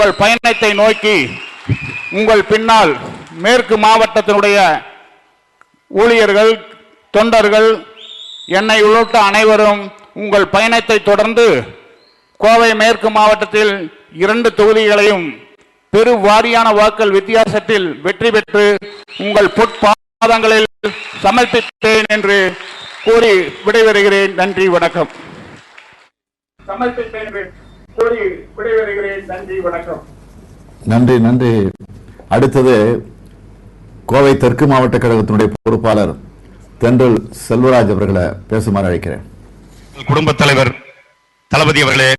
உங்கள் பயணத்தை நோக்கி உங்கள் பின்னால் மேற்கு மாவட்டத்தினுடைய ஊழியர்கள் தொண்டர்கள் என்னை உள்ளிட்ட அனைவரும் உங்கள் பயணத்தை தொடர்ந்து கோவை மேற்கு மாவட்டத்தில் இரண்டு தொகுதிகளையும் பெரு வாரியான வாக்கள் வித்தியாசத்தில் வெற்றி பெற்று உங்கள் பொற்பாதங்களில் சமர்ப்பித்தேன் என்று கூறி விடைபெறுகிறேன். நன்றி வணக்கம். சமர்ப்பித்தேன் நன்றி வணக்கம். நன்றி நன்றி. அடுத்தது கோவை தெற்கு மாவட்ட கழகத்தினுடைய பொறுப்பாளர் தென்றல் செல்வராஜ் அவர்களை பேசுமாறு அழைக்கிறேன். குடும்பத் தலைவர் தளபதி அவர்களே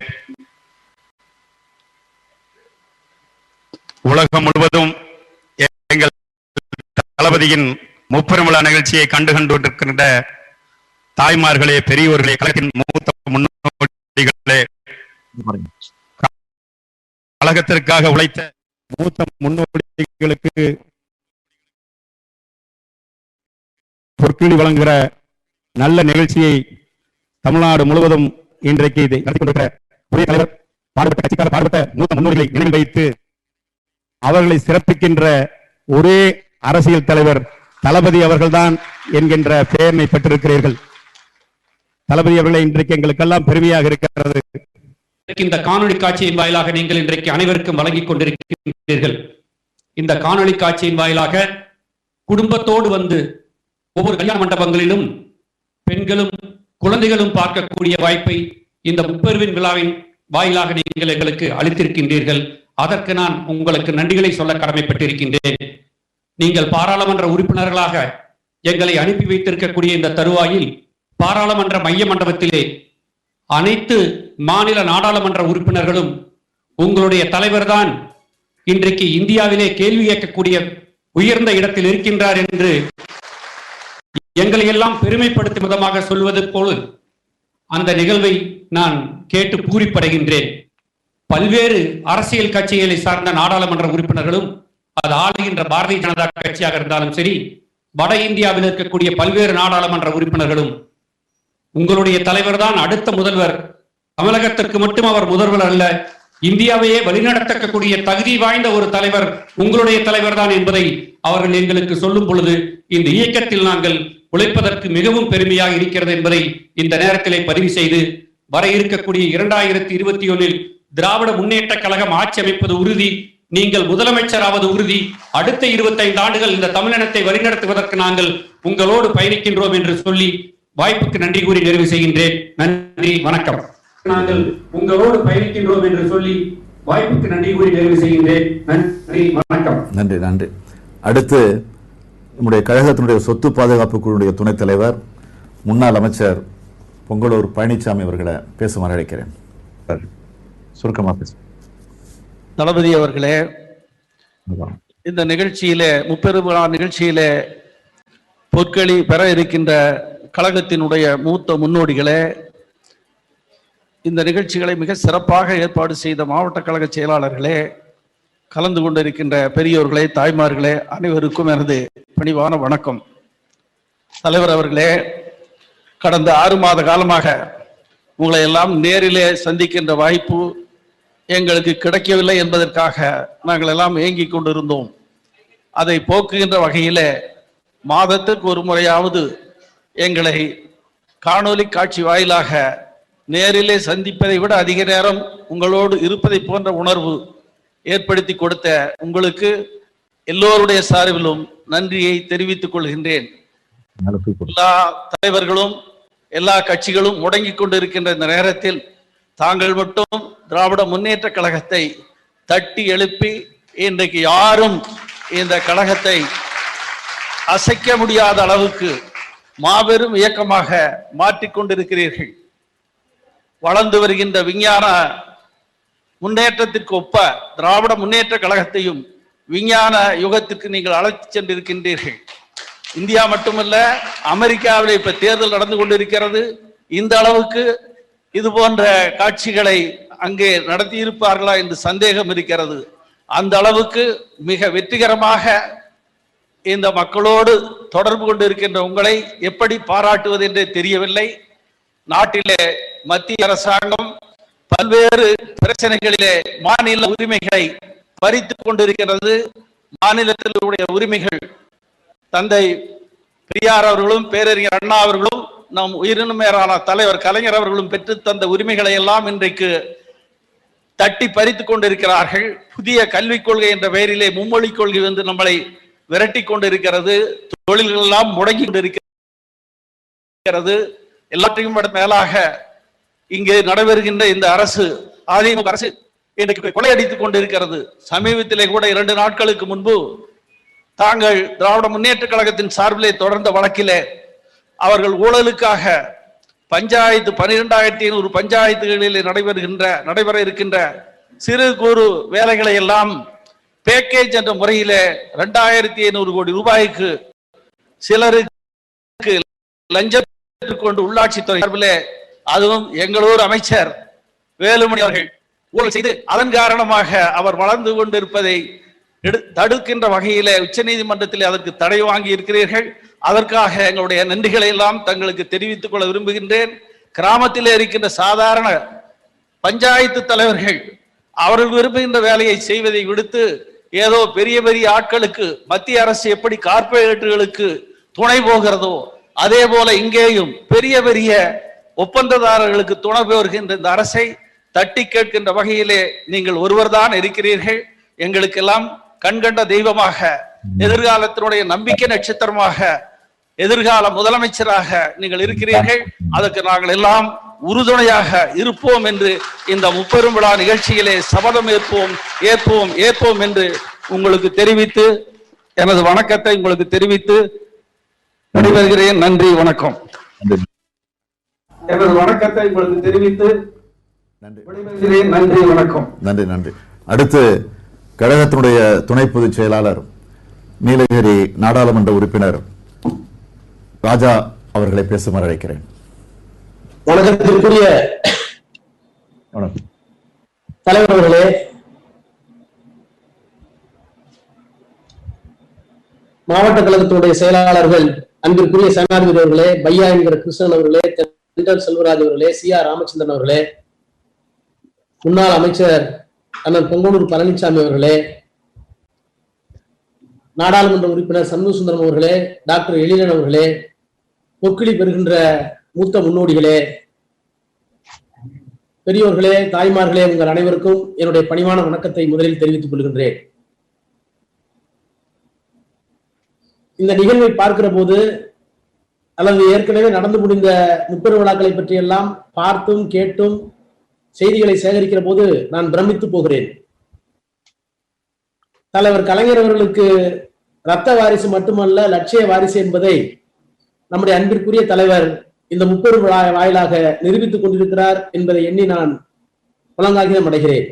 உலகம் முழுவதும் எங்கள் தளபதியின் முப்பெரும் விழா நிகழ்ச்சியை கண்டு கண்டு கொண்டிருக்கின்ற தாய்மார்களே பெரியோர்களே கழகத்தின் மூத்த முன்னோடிகளே கழகத்திற்காக உழைத்த மூத்த முன்னோடிகளுக்கு பொற்கிழி வழங்குகிற நல்ல நிகழ்ச்சியை தமிழ்நாடு முழுவதும் இன்றைக்கு இதை நடத்தி கொண்டிருக்கிற உரிய தலைவர் பாடுபட்ட கட்சிக்கார பாடுபட்ட மூத்த முன்னோடிகளை நினைவு வைத்து அவர்களை சிறப்பிக்கின்ற ஒரே அரசியல் தலைவர் தளபதி அவர்கள்தான் என்கின்ற பெயரினை பெற்றிருக்கிறீர்கள். தளபதி அவர்களை இன்றைக்கு எங்களுக்கெல்லாம் பெருமையாக இருக்கிறது. இந்த காணொளி காட்சியின் வாயிலாக நீங்கள் இன்றைக்கு அனைவருக்கும் வழங்கிக் கொண்டிருக்கின்றீர்கள் இந்த காணொளி காட்சியின் வாயிலாக குடும்பத்தோடு வந்து ஒவ்வொரு கல்யாண மண்டபங்களிலும் பெண்களும் குழந்தைகளும் பார்க்கக்கூடிய வாய்ப்பை இந்த முப்பெருவின் விழாவின் வாயிலாக நீங்கள் எங்களுக்கு அளித்திருக்கின்றீர்கள். அதற்கு நான் உங்களுக்கு நன்றிகளை சொல்ல கடமைப்பட்டிருக்கின்றேன். நீங்கள் பாராளுமன்ற உறுப்பினர்களாக எங்களை அனுப்பி வைத்திருக்கக்கூடிய இந்த தருவாயில் பாராளுமன்ற மைய மண்டபத்திலே அனைத்து மாநில நாடாளுமன்ற உறுப்பினர்களும் உங்களுடைய தலைவர்தான் இன்றைக்கு இந்தியாவிலே கேள்வி கேட்கக்கூடிய உயர்ந்த இடத்தில் இருக்கின்றார் என்று எங்களை எல்லாம் பெருமைப்படுத்தும் விதமாக சொல்வது போல் அந்த நிகழ்வை நான் கேட்டு பூரிப்படைகின்றேன். பல்வேறு அரசியல் கட்சிகளை சார்ந்த நாடாளுமன்ற உறுப்பினர்களும் அது ஆளுகின்ற பாரதிய ஜனதா கட்சியாக இருந்தாலும் சரி வட இந்தியாவில் இருக்கக்கூடிய பல்வேறு நாடாளுமன்ற உறுப்பினர்களும் உங்களுடைய தலைவர் தான் அடுத்த முதல்வர். தமிழகத்திற்கு மட்டும் அவர் முதல்வர் அல்ல இந்தியாவையே வழிநடத்தக்கூடிய தகுதி வாய்ந்த ஒரு தலைவர் உங்களுடைய தலைவர் தான் என்பதை அவர்கள் எங்களுக்கு சொல்லும் பொழுது இந்த இயக்கத்தில் நாங்கள் உழைப்பதற்கு மிகவும் பெருமையாக இருக்கிறது என்பதை இந்த நேரத்திலே பதிவு செய்து வர இருக்கக்கூடிய இரண்டாயிரத்தி இருபத்தி ஒன்னில் திராவிட முன்னேற்ற கழகம் ஆட்சி அமைப்பது உறுதி நீங்கள் முதலமைச்சராவது உறுதி அடுத்த இருபத்தைந்து ஆண்டுகள் இந்த தமிழினத்தை வழிநடத்துவதற்கு நாங்கள் உங்களோடு பயணிக்கின்றோம் என்று சொல்லி வாய்ப்புக்கு நன்றி கூறி நிறைவு செய்கின்றேன். நன்றி வணக்கம். நாங்கள் உங்களோடு பயணிக்கின்றோம் என்று சொல்லி வாய்ப்புக்கு நன்றி கூறி நிறைவு செய்கின்றேன். நன்றி வணக்கம். நன்றி நன்றி. அடுத்து நம்முடைய கழகத்தினுடைய சொத்து பாதுகாப்பு குழுவுடைய துணைத் தலைவர் முன்னாள் அமைச்சர் பொங்கலூர் பழனிசாமி அவர்களை பேசுமாறு அழைக்கிறேன். சுருக்கமாக பேச தளபதி அவர்களே இந்த நிகழ்ச்சியிலே முப்பெரும் விழா நிகழ்ச்சியிலே பொற்களி பெற இருக்கின்ற கழகத்தினுடைய மூத்த முன்னோடிகளே இந்த நிகழ்ச்சிகளை மிக சிறப்பாக ஏற்பாடு செய்த மாவட்ட கழக செயலாளர்களே கலந்து கொண்டிருக்கின்ற பெரியோர்களே தாய்மார்களே அனைவருக்கும் எனது பணிவான வணக்கம். தலைவர் அவர்களே கடந்த ஆறு மாத காலமாக உங்களை எல்லாம் நேரிலே சந்திக்கின்ற வாய்ப்பு எங்களுக்கு கிடைக்கவில்லை என்பதற்காக நாங்கள் எல்லாம் ஏங்கிக் கொண்டிருந்தோம். அதை போக்குகின்ற வகையிலே மாதத்திற்கு ஒரு முறையாவது எங்களை காணொலி காட்சி வாயிலாக நேரிலே சந்திப்பதை விட அதிக நேரம் உங்களோடு இருப்பதை போன்ற உணர்வு ஏற்படுத்தி கொடுத்த உங்களுக்கு எல்லோருடைய சார்பிலும் நன்றியை தெரிவித்துக் கொள்கின்றேன். எல்லா தலைவர்களும் எல்லா கட்சிகளும் முடங்கிக் கொண்டிருக்கின்ற இந்த நேரத்தில் தாங்கள் மட்டும் திராவிட முன்னேற்ற கழகத்தை தட்டி எழுப்பி இன்றைக்கு யாரும் இந்த கழகத்தை அசைக்க முடியாத அளவுக்கு மாபெரும் இயக்கமாக மாற்றிக்கொண்டிருக்கிறீர்கள் வளர்ந்து வருகின்ற விஞ்ஞான முன்னேற்றத்திற்கு ஒப்ப திராவிட முன்னேற்ற கழகத்தையும் விஞ்ஞான யுகத்திற்கு நீங்கள் அழைத்து சென்றிருக்கின்றீர்கள். இந்தியா மட்டுமல்ல அமெரிக்காவில் இப்ப தேர்தல் நடந்து கொண்டிருக்கிறது. இந்த அளவுக்கு இது போன்ற காட்சிகளை அங்கே நடத்தியிருப்பார்களா என்று சந்தேகம் இருக்கிறது. அந்த அளவுக்கு மிக வெற்றிகரமாக இந்த மக்களோடு தொடர்பு கொண்டு இருக்கின்ற உங்களை எப்படி பாராட்டுவது என்றே தெரியவில்லை. நாட்டிலே மத்திய அரசாங்கம் பல்வேறு பிரச்சனைகளிலே மாநில உரிமைகளை பறித்து கொண்டிருக்கிறது. மாநிலத்தினுடைய உரிமைகள் தந்தை பெரியார் அவர்களும் பேரறிஞர் அண்ணா அவர்களும் நம் உயிரினும் தலைவர் கலைஞர் அவர்களும் பெற்று தந்த உரிமைகளை எல்லாம் இன்றைக்கு தட்டி பறித்து கொண்டிருக்கிறார்கள். புதிய கல்விக் கொள்கை என்ற பெயரிலே மும்மொழி கொள்கை வந்து நம்மளை விரட்டி கொண்டிருக்கிறது தொழில்கள் எல்லாம் முடங்கி கொண்டிருக்கிறது. எல்லாத்தையும் விட மேலாக இங்கே நடைபெறுகின்ற இந்த அரசு அதிமுக அரசு இன்றைக்கு கொள்ளையடித்துக் கொண்டிருக்கிறது. சமீபத்திலே கூட இரண்டு நாட்களுக்கு முன்பு தாங்கள் திராவிட முன்னேற்ற கழகத்தின் சார்பிலே தொடர்ந்த வழக்கிலே அவர்கள் ஊழலுக்காக பஞ்சாயத்து பனிரெண்டாயிரத்தி ஐநூறு பஞ்சாயத்துகளில் நடைபெறுகின்ற நடைபெற இருக்கின்ற சிறு குறு வேலைகளை எல்லாம் பேக்கேஜ் என்ற முறையிலே ரெண்டாயிரத்தி ஐநூறு கோடி ரூபாய்க்கு சிலருக்கு லஞ்சம் கொண்டு உள்ளாட்சித்துறை சார்பில் அதுவும் எங்களூர் அமைச்சர் வேலுமணி அவர்கள் ஊழல் செய்து அதன் காரணமாக அவர் வளர்ந்து கொண்டிருப்பதை எடு- தடுக்கின்ற வகையில் உச்சநீதிமன்றத்தில் அதற்கு தடை வாங்கி இருக்கிறீர்கள். அதற்காக எங்களுடைய நன்றிகளை எல்லாம் தங்களுக்கு தெரிவித்துக் கொள்ள விரும்புகின்றேன். கிராமத்தில் இருக்கின்ற சாதாரண பஞ்சாயத்து தலைவர்கள் அவர்கள் விரும்புகின்ற வேலையை செய்வதை விடுத்து ஏதோ பெரிய பெரிய ஆட்களுக்கு மத்திய அரசு எப்படி கார்ப்பரேட்டுகளுக்கு துணை போகிறதோ அதே போல இங்கேயும் பெரிய பெரிய ஒப்பந்ததாரர்களுக்கு துணை போகின்ற இந்த அரசை தட்டி கேட்கின்ற வகையிலே நீங்கள் ஒருவர்தான் இருக்கிறீர்கள். எங்களுக்கெல்லாம் கண்கண்ட தெய்வமாக எதிர்காலத்தினுடைய நம்பிக்கை நட்சத்திரமாக எதிர்கால முதலமைச்சராக நீங்கள் இருக்கிறீர்கள். அதற்கு நாங்கள் எல்லாம் உறுதுணையாக இருப்போம் என்று இந்த முப்பெரும் விழா நிகழ்ச்சியிலே சபதம் ஏற்போம் ஏற்போம் ஏற்போம் என்று உங்களுக்கு தெரிவித்து எனது வணக்கத்தை உங்களுக்கு தெரிவித்து விடைபெறுகிறேன் நன்றி வணக்கம். எனது வணக்கத்தை உங்களுக்கு தெரிவித்து நன்றி. வணக்கம். நன்றி நன்றி. அடுத்து கழகத்தினுடைய துணை பொதுச் செயலாளர் நீலகிரி நாடாளுமன்ற உறுப்பினர் ராஜா அவர்களை பேசுமாறு அழைக்கிறேன் வணக்கத்திற்குரிய. தலைவர் அவர்களே மாவட்ட கழகத்தினுடைய செயலாளர்கள் அன்பிற்குரிய சேனாதிபதி அவர்களே பையா என்கிற கிருஷ்ணன் அவர்களே தென்றல் செல்வராஜ் அவர்களே சி ஆர் ராமச்சந்திரன் அவர்களே முன்னாள் அமைச்சர் அண்ணன் பொங்கலூர் பழனிசாமி அவர்களே நாடாளுமன்ற உறுப்பினர் சண்முக சுந்தரம் அவர்களே டாக்டர் எழிலன் அவர்களே பொக்கிளி பெறுகின்ற மூத்த முன்னோடிகளே பெரியோர்களே தாய்மார்களே உங்கள் அனைவருக்கும் என்னுடைய பணிவான வணக்கத்தை முதலில் தெரிவித்துக் கொள்கின்றேன். இந்த நிகழ்வை பார்க்கிற போது அல்லது ஏற்கனவே நடந்து முடிந்த முப்பெரு விழாக்களை பற்றியெல்லாம் பார்த்தும் கேட்டும் செய்திகளை சேகரிக்கிற போது நான் பிரமித்து போகிறேன். தலைவர் கலைஞர் அவர்களுக்கு ரத்த வாரிசு மட்டுமல்ல லட்சிய வாரிசு என்பதை நம்முடைய அன்பிற்குரிய தலைவர் இந்த முப்பெரும் வாயிலாக நிரூபித்துக் கொண்டிருக்கிறார் என்பதை எண்ணி நான் புலங்காகிதம் அடைகிறேன்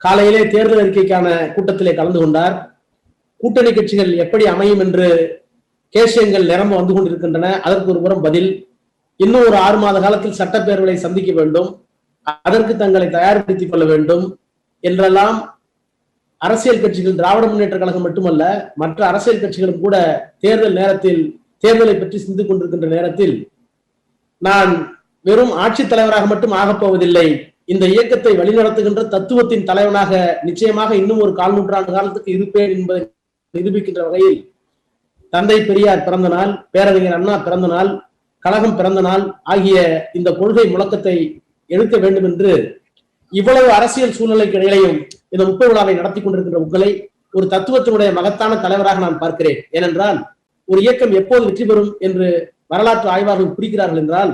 காலையிலே தேர்தல் அறிக்கைக்கான கூட்டத்திலே கலந்து கொண்டார். கூட்டணி கட்சிகள் எப்படி அமையும் என்று கேசியங்கள் நிரம்ப வந்து கொண்டிருக்கின்றன. அதற்கு ஒரு புறம் பதில். இன்னும் ஒரு ஆறு மாத காலத்தில் சட்டப்பேரவையை சந்திக்க வேண்டும். அதற்கு தங்களை தயார்படுத்திக் கொள்ள வேண்டும் என்றெல்லாம் அரசியல் கட்சிகள் திராவிட முன்னேற்ற கழகம் மட்டுமல்ல மற்ற அரசியல் கட்சிகளும் கூட தேர்தல் நேரத்தில் தேர்தலை பற்றி சிந்து கொண்டிருக்கின்ற நேரத்தில் நான் வெறும் ஆட்சித் தலைவராக மட்டும் ஆகப் போவதில்லை. இந்த இயக்கத்தை வழிநடத்துகின்ற தத்துவத்தின் தலைவனாக நிச்சயமாக இன்னும் ஒரு கால் நூற்றாண்டு காலத்துக்கு இருப்பேன் என்பதை நிரூபிக்கின்ற வகையில் தந்தை பெரியார் பிறந்த நாள் பேரறிஞர் அண்ணா பிறந்த நாள் கழகம் பிறந்த நாள் ஆகிய இந்த கொள்கை முழக்கத்தை எடுக்க வேண்டும் என்று இவ்வளவு அரசியல் சூழ்நிலைக்கு இடையிலையும் இந்த முப்பது விழாவை நடத்தி கொண்டிருக்கின்ற உங்களை ஒரு தத்துவத்தினுடைய மகத்தான தலைவராக நான் பார்க்கிறேன். ஏனென்றால் ஒரு இயக்கம் எப்போது வெற்றி பெறும் என்று வரலாற்று ஆய்வாளர்கள் குறிக்கிறார்கள் என்றால்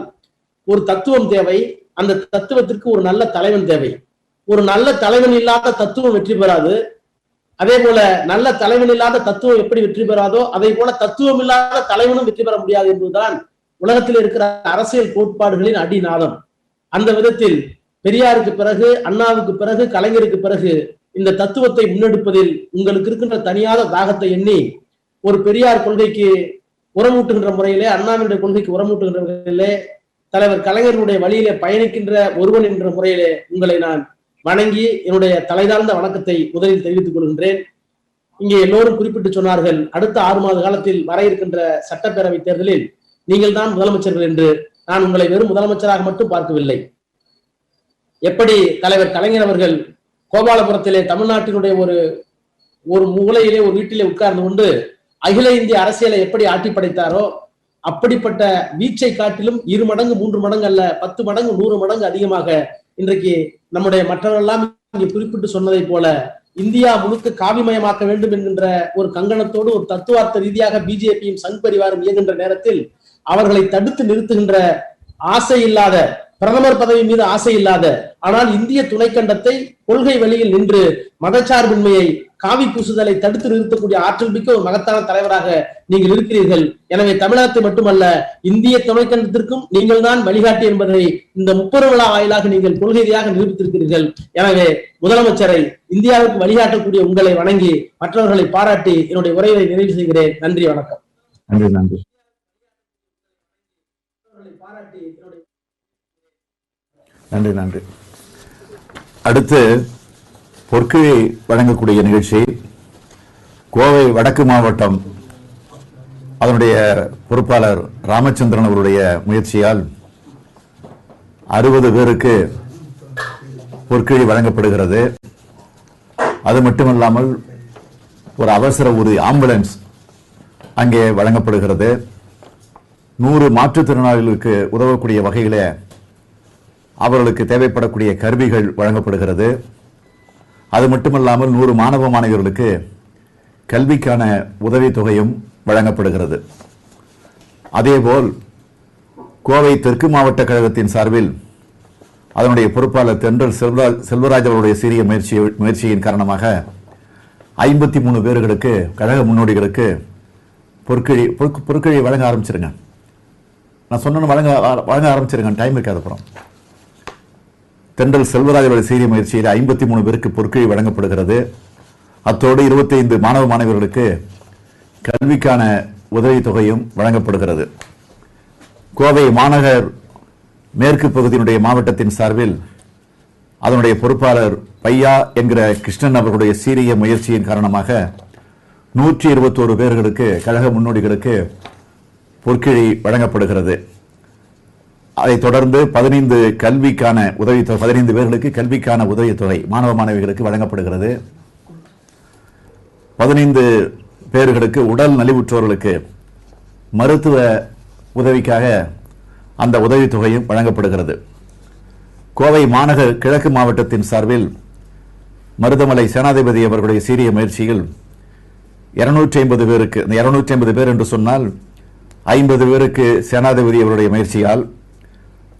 ஒரு தத்துவம் தேவை அந்த தத்துவத்திற்கு ஒரு நல்ல தலைவன் தேவை. ஒரு நல்ல தலைவன் இல்லாத தத்துவம் வெற்றி பெறாது. அதே போல நல்ல தலைவன் இல்லாத தத்துவம் எப்படி வெற்றி பெறாதோ அதே போல தத்துவம் இல்லாத தலைவனும் வெற்றி பெற முடியாது என்பதுதான் உலகத்தில் இருக்கிற அரசியல் கோட்பாடுகளின் அடிநாதம். அந்த விதத்தில் பெரியாருக்கு பிறகு அண்ணாவுக்கு பிறகு கலைஞருக்கு பிறகு இந்த தத்துவத்தை முன்னெடுப்பதில் உங்களுக்கு இருக்கின்ற தனியாத தாகத்தை எண்ணி ஒரு பெரியார் கொள்கைக்கு உரமூட்டுகின்ற முறையிலே அண்ணாவினுடைய கொள்கைக்கு உரமூட்டுகின்ற முறையிலே தலைவர் கலைஞருடைய வழியிலே பயணிக்கின்ற ஒருவன் என்ற முறையிலே உங்களை நான் வணங்கி என்னுடைய தலைதாழ்ந்த வணக்கத்தை முதலில் தெரிவித்துக் கொள்கின்றேன். இங்கே எல்லோரும் குறிப்பிட்டு சொன்னார்கள் அடுத்த ஆறு மாத காலத்தில் வர இருக்கின்ற சட்டப்பேரவை தேர்தலில் நீங்கள் தான் முதலமைச்சர்கள் என்று. நான் உங்களை வெறும் முதலமைச்சராக மட்டும் பார்க்கவில்லை. எப்படி தலைவர் கலைஞர் அவர்கள் கோபாலபுரத்திலே தமிழ்நாட்டினுடைய ஒரு ஒரு மூலையிலே ஒரு வீட்டிலே உட்கார்ந்து கொண்டு அகில இந்திய அரசியலை எப்படி ஆட்டி படைத்தாரோ அப்படிப்பட்ட வீச்சை காட்டிலும் இரு மடங்கு மூன்று மடங்கு அல்ல பத்து மடங்கு நூறு மடங்கு அதிகமாக இன்றைக்கு நம்முடைய மற்றவரெல்லாம் இங்கே குறிப்பிட்டு சொன்னதை போல இந்தியா முழுக்க காவிமயமாக்க வேண்டும் என்கின்ற ஒரு கங்கணத்தோடு ஒரு தத்துவார்த்த ரீதியாக பிஜேபியும் சங் பரிவாரம் இயங்குகின்ற நேரத்தில் அவர்களை தடுத்து நிறுத்துகின்ற ஆசை இல்லாத பிரதமர் பதவி மீது ஆசை இல்லாத ஆனால் இந்திய துணைக்கண்டத்தை கொள்கை வழியில் நின்று மதச்சார்பின்மையை காவி பூசுதலை தடுத்து நிறுத்தக்கூடிய ஆற்றல் மிக்க ஒரு மகத்தான தலைவராக நீங்கள் இருக்கிறீர்கள். எனவே தமிழகத்தை மட்டுமல்ல இந்திய துணைக்கண்டத்திற்கும் நீங்கள் தான் வழிகாட்டி என்பதை இந்த முப்பெரு விழா வாயிலாக நீங்கள் கொள்கையாக நிரூபித்திருக்கிறீர்கள். எனவே முதலமைச்சரை இந்தியாவுக்கு வழிகாட்டக்கூடிய உங்களை வணங்கி மற்றவர்களை பாராட்டி என்னுடைய உரையை நிறைவு செய்கிறேன். நன்றி வணக்கம். நன்றி நன்றி பாராட்டி என்னுடைய நன்றி நன்றி. அடுத்து பொற்கிழி வழங்கக்கூடிய நிகழ்ச்சி. கோவை வடக்கு மாவட்டம் அதனுடைய பொறுப்பாளர் ராமச்சந்திரன் அவருடைய முயற்சியால் அறுபது பேருக்கு பொற்கிழி வழங்கப்படுகிறது. அது மட்டுமல்லாமல் ஒரு அவசர உதவி ஆம்புலன்ஸ் அங்கே வழங்கப்படுகிறது. நூறு மாற்றுத்திறனாளிகளுக்கு உதவக்கூடிய வகையிலே அவர்களுக்கு தேவைப்படக்கூடிய கருவிகள் வழங்கப்படுகிறது. அது மட்டுமல்லாமல் நூறு மாணவ மாணவியர்களுக்கு கல்விக்கான உதவித்தொகையும் வழங்கப்படுகிறது. அதேபோல் கோவை தெற்கு மாவட்ட கழகத்தின் சார்பில் அதனுடைய பொறுப்பாளர் தென்றல் செல்வராஜ் செல்வராஜ் அவருடைய சிறிய முயற்சி முயற்சியின் காரணமாக ஐம்பத்தி மூணு பேர்களுக்கு கழக முன்னோடிகளுக்கு பொற்கிழி பொற்கு- பொற்கிழி வழங்க ஆரம்பிச்சிருங்க. நான் சொன்னேன்னு வழங்க வழங்க ஆரம்பிச்சிருங்க. டைம் இருக்காது அப்புறம். தென்றல் செல்வராஜோட சீரிய முயற்சியில் ஐம்பத்தி மூணு பேருக்கு பொற்கிழி வழங்கப்படுகிறது. அத்தோடு 25 மாணவ மாணவர்களுக்கு கல்விக்கான உதவித்தொகையும் வழங்கப்படுகிறது. கோவை மாநகர் மேற்கு பகுதியினுடைய மாவட்டத்தின் சார்பில் அதனுடைய பொறுப்பாளர் பையா என்கிற கிருஷ்ணன் அவர்களுடைய சீரிய முயற்சியின் காரணமாக நூற்றி இருபத்தோரு பேர்களுக்கு கழக முன்னோடிகளுக்கு பொற்கிழி வழங்கப்படுகிறது. அதைத் தொடர்ந்து பதினைந்து கல்விக்கான உதவித்தொகை பதினைந்து பேர்களுக்கு கல்விக்கான உதவித்தொகை மாணவ மாணவிகளுக்கு வழங்கப்படுகிறது. பதினைந்து பேர்களுக்கு உடல் நலிவுற்றோர்களுக்கு மருத்துவ உதவிக்காக அந்த உதவித்தொகையும் வழங்கப்படுகிறது. கோவை மாநகர் கிழக்கு மாவட்டத்தின் சார்பில் மருதமலை சேனாதிபதி அவர்களுடைய சீரிய முயற்சியில் இருநூற்றி ஐம்பது பேருக்கு இந்த இருநூற்றி ஐம்பது பேர் என்று சொன்னால் ஐம்பது பேருக்கு சேனாதிபதி அவருடைய முயற்சியால்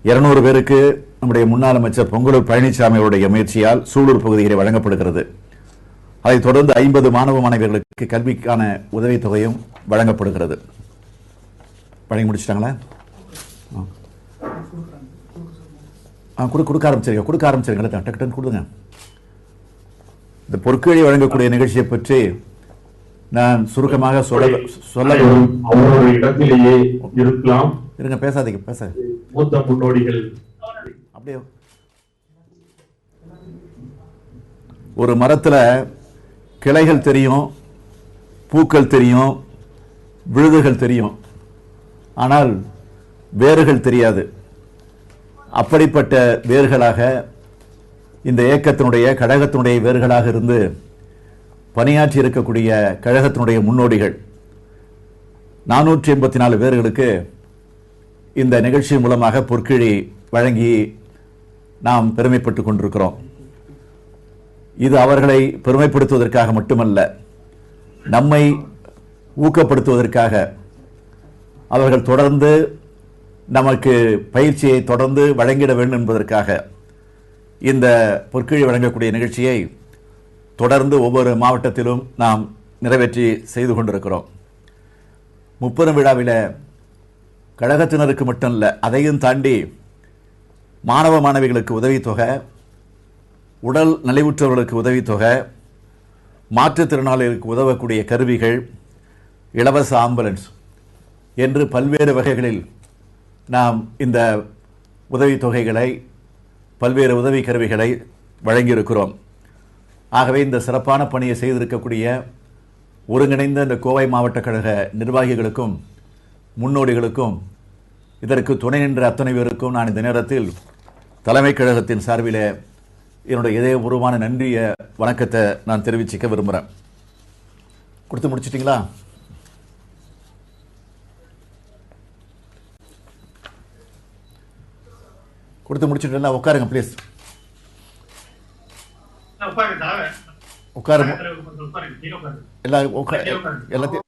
இருநூறு பேருக்கு நம்முடைய முன்னாள் அமைச்சர் பொங்கலூர் பழனிசாமி அவருடைய முயற்சியால் சூலூர் பகுதியில் வழங்கப்படுகிறது. அதைத் தொடர்ந்து ஐம்பது மாணவ மாணவியர்களுக்கு கல்விக்கான உதவித்தொகையும் வழங்கப்படுகிறது. வழங்கி முடிச்சிட்டாங்களா? ஆ. ஆ கொடு கொடுக்க ஆரம்பிச்சிருங்க கொடுக்க ஆரம்பிச்சிருங்க டக்கு டக்குன்னு கொடுங்க. இந்த பொற்கழி வழங்கக்கூடிய நிகழ்ச்சியை பற்றி நான் சுருக்கமாக சொல்ல சொல்ல அவரோட இடத்திலேயே இருக்கலாம். இருங்க பேசாதீங்க பேச மூத்த முன்னோடிகள். அப்படியே. ஒரு மரத்துல கிளைகள் தெரியும் பூக்கள் தெரியும் விழுதுகள் தெரியும். ஆனால் வேர்கள் தெரியாது. அப்படிப்பட்ட வேர்களாக இந்த இயக்கத்தினுடைய கழகத்தினுடைய வேர்களாக இருந்து பணியாற்றி இருக்கக்கூடிய கழகத்தினுடைய முன்னோடிகள். நானூற்றி எண்பத்தி நாலு பேர்களுக்கு இந்த நிகழ்ச்சி மூலமாக பொற்கிழி வழங்கி நாம் பெருமைப்பட்டு கொண்டிருக்கிறோம். இது அவர்களை பெருமைப்படுத்துவதற்காக மட்டுமல்ல நம்மை ஊக்கப்படுத்துவதற்காக. அவர்கள் தொடர்ந்து நமக்கு பயிற்சியை தொடர்ந்து வழங்கிட வேண்டும் என்பதற்காக இந்த பொற்கிழி வழங்கக்கூடிய நிகழ்ச்சியை தொடர்ந்து ஒவ்வொரு மாவட்டத்திலும் நாம் நிறைவேற்றி செய்து கொண்டிருக்கிறோம். முப்பெரும் விழாவில் கழகத்தினருக்கு மட்டும் இல்லை அதையும் தாண்டி மாணவ மாணவிகளுக்கு உதவித்தொகை உடல் நலிவுற்றவர்களுக்கு உதவித்தொகை மாற்றுத்திறனாளிகளுக்கு உதவக்கூடிய கருவிகள் இலவச ஆம்புலன்ஸ் என்று பல்வேறு வகைகளில் நாம் இந்த உதவித்தொகைகளை பல்வேறு உதவி கருவிகளை வழங்கியிருக்கிறோம். ஆகவே இந்த சிறப்பான பணியை செய்திருக்கக்கூடிய ஒருங்கிணைந்த இந்த கோவை மாவட்ட கழக நிர்வாகிகளுக்கும் முன்னோடிகளுக்கும் இதற்கு துணை நின்ற அத்தனை பேருக்கும் நான் இந்த நேரத்தில் தலைமை கழகத்தின் சார்பில் என்னுடைய இதயபூர்வமான நன்றிய வணக்கத்தை நான் தெரிவிச்சுக்க விரும்புகிறேன் கொடுத்து முடிச்சிட்டிங்களா? கொடுத்து முடிச்சுட்டு உட்காருங்க ப்ளீஸ் உட்காருங்க எல்லாரும் உட்கா- எல்லாத்தையும்